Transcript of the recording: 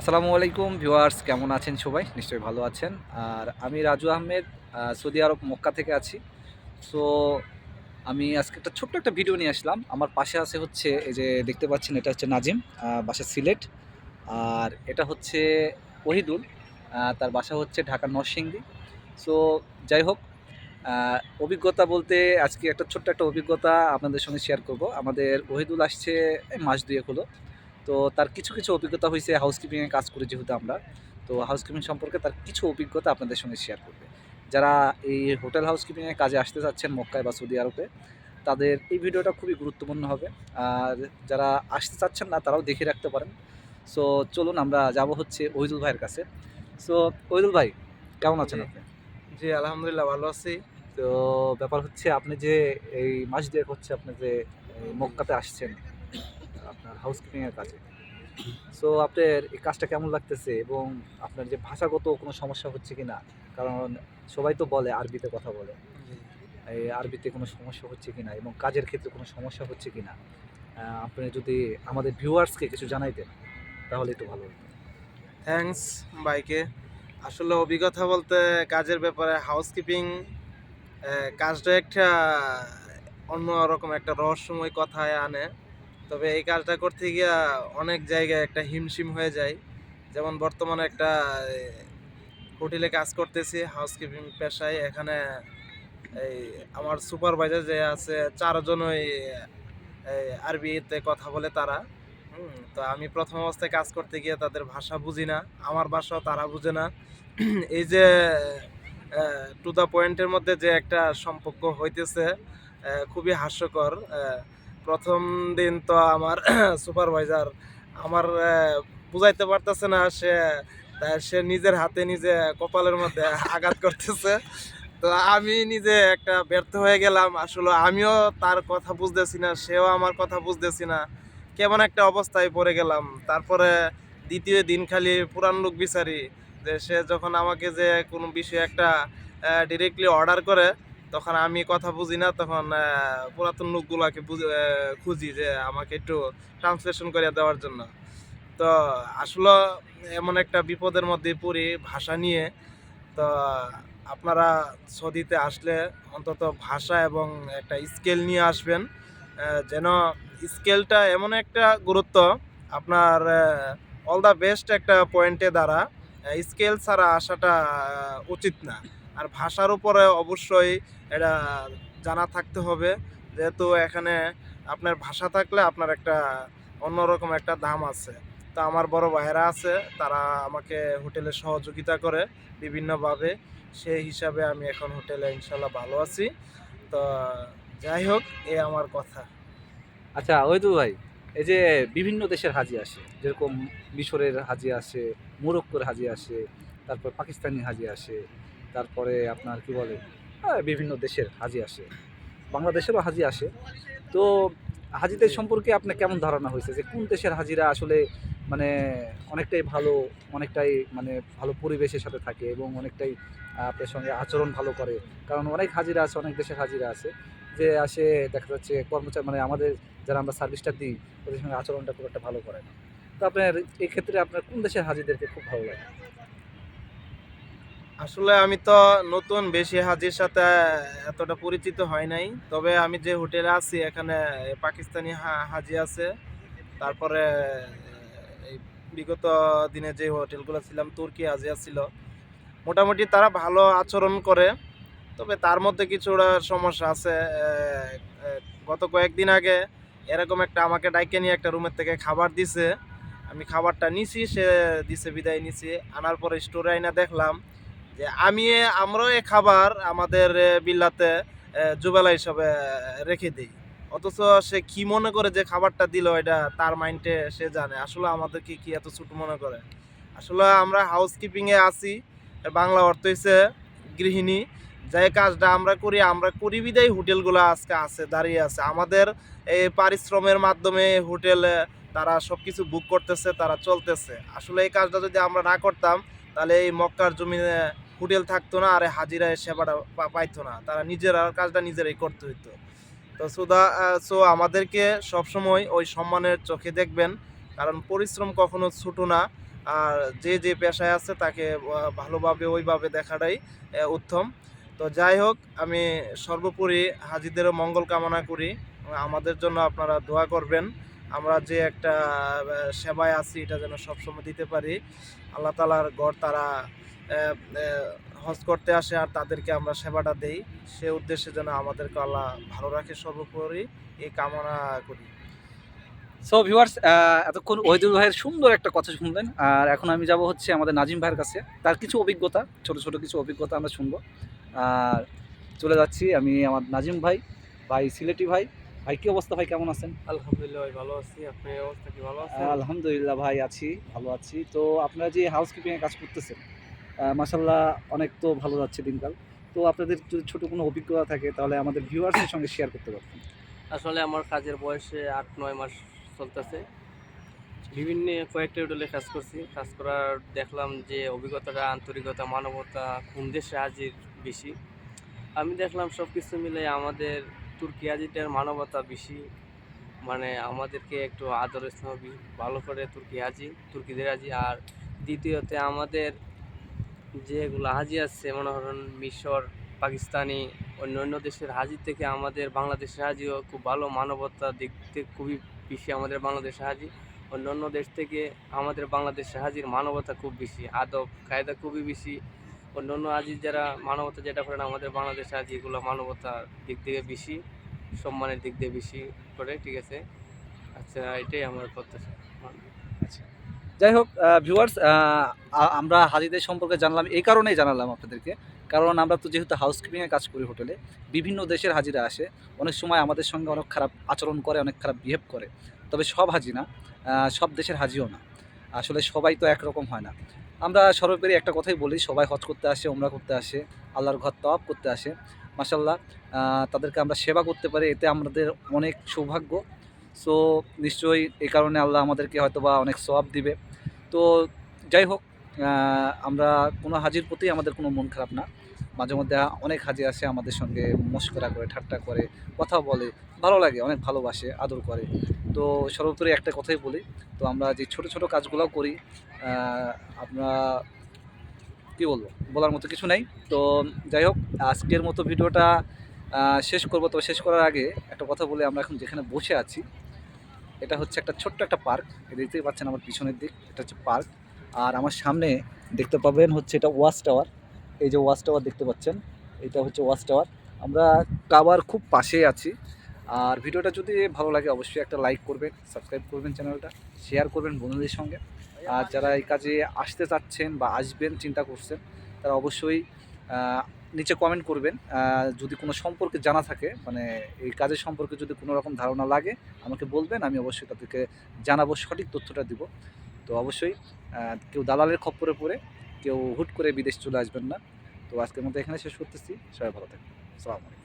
আসসালামু আলাইকুম ভিউয়ার্স, কেমন আছেন সবাই? নিশ্চয়ই ভালো আছেন। আর আমি রাজু আহমেদ সৌদি আরব মক্কা থেকে আছি। সো আমি আজকে একটা ছোট্ট একটা ভিডিও নিয়ে আসলাম। আমার পাশে আছে হচ্ছে, এই যে দেখতে পাচ্ছেন, এটা হচ্ছে নাজিম বাসা সিলেট। আর এটা হচ্ছে ওহিদুল তার বাসা হচ্ছে ঢাকা নরসিংদী। সো যাই হোক অভিজ্ঞতা বলতে আজকে একটা ছোট্ট একটা অভিজ্ঞতা আপনাদের সঙ্গে শেয়ার করব। আমাদের ওহিদুল আসছে মাস দুয়েক হলো। তো তার কিছু কিছু অভিজ্ঞতা হয়েছে হাউসকিপিংয়ে কাজ করে যেহেতু আমরা তো হাউসকিপিং সম্পর্কে তার কিছু অভিজ্ঞতা আপনাদের সঙ্গে শেয়ার করবে। যারা এই হোটেল হাউসকিপিংয়ে কাজে আসতে যাচ্ছেন মক্কায় বা সৌদি আরবে তাদের এই ভিডিওটা খুবই গুরুত্বপূর্ণ হবে। আর যারা আসতে চাচ্ছেন না তারাও দেখে রাখতে পারেন। সো চলুন আমরা যাব হচ্ছে ওহিদুল ভাইয়ের কাছে। সো ওহিদুল ভাই কেমন আছেন। আপনি? জি আলহামদুলিল্লাহ ভালো আছি। তো ব্যাপার হচ্ছে আপনি যে এই মাস দিয়ে হচ্ছে আপনি যে মক্কাতে আসছেন আপনার হাউসকিপিং এর কাজে সো আপনার এই কাজটা কেমন লাগতেছে এবং আপনার যে ভাষাগত কোনো সমস্যা হচ্ছে কি না কারণ সবাই তো বলে আরবিতে কথা বলে। এই আরবিতে কোনো সমস্যা হচ্ছে কি না এবং কাজের ক্ষেত্রে কোনো সমস্যা হচ্ছে কি না আপনি যদি আমাদের ভিউয়ার্সকে কিছু জানাইতেন তাহলে একটু ভালো হতো। থ্যাঙ্কস বাইকে আসলে অভিজ্ঞতা বলতে কাজের ব্যাপারে হাউসকিপিং কাজটা একটা অন্যরকম একটা রহস্যময় কথায় আনে। তবে এই কাজটা করতে গিয়া অনেক জায়গায় একটা হিমশিম হয়ে যায়। যেমন বর্তমানে একটা হোটেলে কাজ করতেছি হাউসকিপিং পেশায়। এখানে, এই, আমার সুপারভাইজার যে আছে চারজনই আরবিতে কথা বলে তারা। তো আমি প্রথম অবস্থায় কাজ করতে গিয়ে তাদের ভাষা বুঝি না। আমার ভাষাও তারা বুঝে না। এই যে টু দ্য পয়েন্টের মধ্যে যে একটা সম্পর্ক হইতেছে খুবই হাস্যকর। প্রথম দিন তো আমার সুপারভাইজার আমার বুঝাইতে পারতেছে না, সে সে নিজের হাতে নিজে কপালের মধ্যে আঘাত করতেছে। তো আমি নিজে একটা ব্যর্থ হয়ে গেলাম। আসলে আমিও তার কথা বুঝতেছি না, সেও আমার কথা বুঝতেছি না। কেমন একটা অবস্থায় পড়ে গেলাম। তারপরে দ্বিতীয় দিন খালি পুরান লোক বিচারি। যে সে যখন আমাকে যে কোনো বিষয়ে একটা ডিরেক্টলি অর্ডার করে তখন আমি কথা বুঝি না, তখন পুরাতন লোকগুলাকে খুঁজি যে আমাকে একটু ট্রান্সলেশন করে দেওয়ার জন্য। তো আসলে এমন একটা বিপদের মধ্যে পড়ি ভাষা নিয়ে। তো আপনারা সৌদিতে আসলে অন্তত ভাষা এবং একটা স্কেল নিয়ে আসবেন যেন স্কেলটা এমন একটা গুরুত্ব, আপনার অল দ্য বেস্ট একটা পয়েন্টে দ্বারা স্কেল ছাড়া আসাটা উচিত না। আর ভাষার উপরে অবশ্যই এটা জানা থাকতে হবে, যেহেতু এখানে আপনার ভাষা থাকলে আপনার একটা অন্যরকম একটা দাম আছে। তো আমার বড় ভাইয়েরা আছে, তারা আমাকে হোটেলে সহযোগিতা করে বিভিন্নভাবে। সেই হিসাবে আমি এখন হোটেলে ইনশাল্লাহ ভালো আছি। তো যাই হোক, এ আমার কথা। আচ্ছা ওইদুল ভাই, এই যে বিভিন্ন দেশের হাজি আসে, যেরকম মিশরের হাজি আসে, মোরক্কোর হাজি আসে, তারপর পাকিস্তানি হাজি আসে তারপরে আপনার কি বলে আহ, বিভিন্ন দেশের হাজি আসে বাংলাদেশেরও হাজি আসে। তো হাজিদের সম্পর্কে আপনার কেমন ধারণা হয়েছে যে কোন দেশের হাজিরা আসলে মানে অনেকটাই ভালো অনেকটাই মানে ভালো পরিবেশের সাথে থাকে এবং অনেকটাই আপনার সঙ্গে আচরণ ভালো করে? কারণ অনেক হাজিরা আছে অনেক দেশের হাজিরা আছে যে আসে দেখা যাচ্ছে কর্মচারী মানে আমাদের যারা আমরা সার্ভিসটা দিই ওদের সঙ্গে আচরণটা খুব একটা ভালো করে না। তো আপনার এই ক্ষেত্রে আপনার কোন দেশের হাজিদেরকে খুব ভালো লাগে? আসলে আমি তো নতুন বেশি হাজির সাথে এতটা পরিচিত হয় নাই। তবে আমি যে হোটেলে আছি, এখানে পাকিস্তানি হাজি আছে। তারপরে বিগত দিনে যে হোটেলগুলো ছিলাম, তুর্কি হাজি ছিল। মোটামুটি তারা ভালো আচরণ করে। তবে তার মধ্যে কিছুটা সমস্যা আছে। গত কয়েকদিন আগে এরকম একটা আমাকে ডাইকে নিয়ে একটা রুমের থেকে খাবার দিছে। আমি খাবারটা নিছি, সে দিছে, বিদায় নিছি। আনার পরে স্টোরে আইনা দেখলাম যে আমি এ- আমরাও এ খাবার আমাদের বিল্লাতে জুবেলা হিসাবে রেখে দিই। অথচ সে কি মনে করে যে খাবারটা দিল, এটা তার মাইন্ডে সে জানে। আসলে আমাদেরকে কি এত ছোট মনে করে? আসলে আমরা হাউসকিপিংয়ে আছি। বাংলা অর্থ হচ্ছে গৃহিণী। যে কাজটা আমরা করি আমরা করি বিদায় হোটেলগুলো আজকে আছে, দাঁড়িয়ে আছে। আমাদের এই পারিশ্রমের মাধ্যমে হোটেলে তারা সব কিছু বুক করতেছে, তারা চলতেছে। আসলে এই কাজটা যদি আমরা না করতাম, তাহলে এই মক্কার জমিনে হোটেল থাকতো না, আর হাজিরা সেবাটা পাইতো না। তারা নিজেরা কাজটা নিজেরাই করতে হইতো। তো সুদা সো আমাদেরকে সবসময় ওই সম্মানের চোখে দেখবেন, কারণ পরিশ্রম কখনো ছোটো না। আর যে যে পেশায় আছে তাকে ভালোভাবে ওইভাবে দেখাটাই উত্তম। তো যাই হোক, আমি সর্বোপরি হাজিদেরও মঙ্গল কামনা করি। আমাদের জন্য আপনারা দোয়া করবেন। আমরা যে একটা সেবায় আছি, এটা যেন সবসময় দিতে পারি। আল্লাহ তালার ঘর তারা হজ করতে আসে আর তাদেরকে আমরা সেবাটা দেই। সে উদ্দেশ্যে যেন আমাদেরকে আল্লাহ ভালো রাখে সর্বোপরি। এই কামনা করি। সো ভিউয়ার্স এতক্ষণ ওহিদুল ভাইয়ের সুন্দর একটা কথা শুনলেন। আর এখন আমি যাব হচ্ছে আমাদের নাজিম ভাইয়ের কাছে। তার কিছু অভিজ্ঞতা, ছোট ছোট কিছু অভিজ্ঞতা আমরা শুনব। আর চলে যাচ্ছি আমি, আমার নাজিম ভাই ভাই সিলেটি ভাই। ভাই কি অবস্থা ভাই? কেমন আছেন? আলহামদুলিল্লাহ ভালো আছি। আপনার অবস্থা কি ভালো আলহামদুলিল্লাহ ভাই আছি ভালো আছি। তো আপনারা যে হাউস কিপিংয়ে কাজ করতেছেন মাসাল্লাহ অনেক তো ভালো যাচ্ছে দিনকাল। তো আপনাদের যদি ছোট কোনো অভিজ্ঞতা থাকে তাহলে আমাদের ভিউয়ার্সের সঙ্গে শেয়ার করতে পারতেন। আসলে আমার কাজের বয়সে আট নয় মাস চলতেছে। বিভিন্ন কয়েকটা হোটেলে কাজ করছি। কাজ করার দেখলাম যে অভিজ্ঞতাটা আন্তরিকতা মানবতা কোন দেশে হাজির বেশি? আমি দেখলাম সব কিছু মিলে আমাদের তুর্কি হাজিটার মানবতা বেশি মানে আমাদেরকে একটু আদর স্নেহ ভালো করে তুর্কি হাজি তুর্কিদের হাজি আর দ্বিতীয়তে আমাদের যেগুলো হাজি আছে, মনে করেন মিশর, পাকিস্তানি, অন্য অন্য দেশের হাজির থেকে আমাদের বাংলাদেশের হাজিও খুব ভালো মানবতার দিক থেকে খুবই বেশি আমাদের বাংলাদেশের হাজি। অন্য অন্য দেশ থেকে আমাদের বাংলাদেশের হাজির মানবতা খুব বেশি আদব কায়দা খুবই বেশি। অন্য অন্য হাজির যারা মানবতা যেটা করেন, আমাদের বাংলাদেশে হাজি এগুলো মানবতার দিক থেকে বেশি, সম্মানের দিক দিয়ে বেশি করে, ঠিক আছে? আচ্ছা এটাই আমার প্রত্যাশা। আচ্ছা। যাই হোক ভিউয়ার্স আমরা হাজিদের সম্পর্কে জানলাম, এই কারণেই জানালাম আপনাদেরকে। কারণ আমরা তো যেহেতু হাউসকিপিংয়ে কাজ করি হোটেলে, বিভিন্ন দেশের হাজিরা আসে। অনেক সময় আমাদের সঙ্গে অনেক খারাপ আচরণ করে, অনেক খারাপ বিহেভ করে। তবে সব হাজি না সব দেশের হাজিও না। আসলে সবাই তো একরকম হয় না। আমরা সর্বোপরি একটা কথাই বলি, সবাই হজ করতে আসে ওমরা করতে আসে, আল্লাহর ঘর তওয়াব করতে আসে। মাসাল্লাহ তাদেরকে আমরা সেবা করতে পারি, এতে আমাদের অনেক সৌভাগ্য। সো নিশ্চয়ই এই কারণে আল্লাহ আমাদেরকে হয়তো বা অনেক সওয়াব দিবে। তো, যাই হোক আমরা কোনো হাজির প্রতি আমাদের কোনো মন খারাপ না। মাঝে মধ্যে অনেক হাজি আসে আমাদের সঙ্গে মস্করা করে, ঠাট্টা করে, কথা বলে, ভালো লাগে, অনেক ভালোবাসে, আদর করে। তো সর্বোপরি একটা কথাই বলি, তো আমরা যে ছোট ছোট কাজগুলো করি আমরা কী বলব, বলার মতো কিছু নাই। তো যাই হোক, আজকের মতো ভিডিওটা শেষ করব। তো শেষ করার আগে একটা কথা বলে আমরা এখন যেখানে বসে আছি, এটা হচ্ছে একটা ছোট্ট একটা পার্ক। দেখতেই পাচ্ছেন আমার পিছনের দিক, এটা হচ্ছে পার্ক। আর আমার সামনে দেখতে পাবেন হচ্ছে এটা ওয়াচ টাওয়ার। এই যে ওয়াচ টাওয়ার দেখতে পাচ্ছেন, এটা হচ্ছে ওয়াচ টাওয়ার। আমরা টাওয়ার খুব পাশেই আছি আর ভিডিওটা যদি ভালো লাগে, অবশ্যই একটা লাইক করবেন সাবস্ক্রাইব করবেন চ্যানেলটা শেয়ার করবেন বন্ধুদের সঙ্গে। আর যারা এই কাজে আসতে চাচ্ছেন বা আসবেন, চিন্তা করছেন, তারা অবশ্যই নিচে কমেন্ট করবেন। যদি কোনো সম্পর্কে জানা থাকে মানে এই কাজের সম্পর্কে যদি কোনো রকম ধারণা লাগে, আমাকে বলবেন, আমি অবশ্যই তাদেরকে জানাব, সঠিক তথ্যটা দিব। তো অবশ্যই কেউ দালালের খপ্পরে পড়ে, কেউ হুট করে বিদেশ চলে আসবেন না। তো আজকের মতো এখানে শেষ করতেছি। সবাই ভালো থাকবেন। সালাম আলাইকুম।